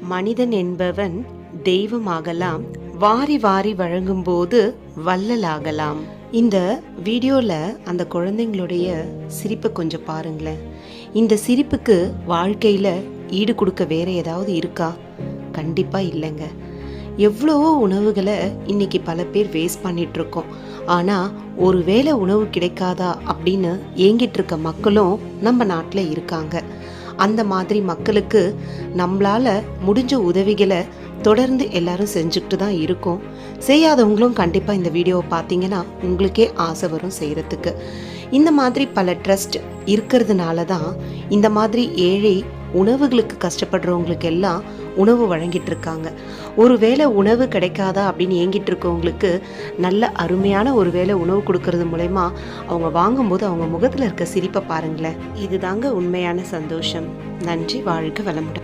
மனிதன் என்பவன் தெய்வமாகலாம் வாரி வாரி வழங்கும்போது வள்ளலாகலாம். இந்த வீடியோல அந்த குழந்தைங்களுடைய சிரிப்பை கொஞ்சம் பாருங்களேன். இந்த சிரிப்புக்கு வாழ்க்கையில ஈடு கொடுக்க வேற ஏதாவது இருக்கா? கண்டிப்பா இல்லைங்க. எவ்வளவோ உணவுகளை இன்னைக்கு பல பேர் வேஸ்ட் பண்ணிட்டு இருக்கோம் ஆனா ஒருவேளை உணவு கிடைக்காதா அப்படின்னு ஏங்கிட்டு இருக்க மக்களும் நம்ம நாட்டில் இருக்காங்க. அந்த மாதிரி மக்களுக்கு நம்மளால் முடிஞ்ச உதவிகளை தொடர்ந்து எல்லாரும் செஞ்சுக்கிட்டு தான் இருக்கோம். செய்யாதவங்களும் கண்டிப்பாக இந்த வீடியோவை பார்த்தீங்கன்னா உங்களுக்கே ஆசை வரும் செய்கிறதுக்கு இந்த மாதிரி பல ட்ரஸ்ட் இருக்கிறதுனால தான் இந்த மாதிரி ஏழை உணவுகளுக்கு கஷ்டப்படுறவங்களுக்கு எல்லாம் உணவு வழங்கிட்டு இருக்காங்க ஒருவேளை உணவு கிடைக்காதா அப்படின்னு ஏங்கிட்டு இருக்கவங்களுக்கு நல்ல அருமையான ஒரு வேளை உணவு கொடுக்கறது மூலயமா அவங்க வாங்கும்போது அவங்க முகத்தில் இருக்க சிரிப்பை பாருங்களேன். இதுதாங்க உண்மையான சந்தோஷம். நன்றி வாழ்க வளமுடன்.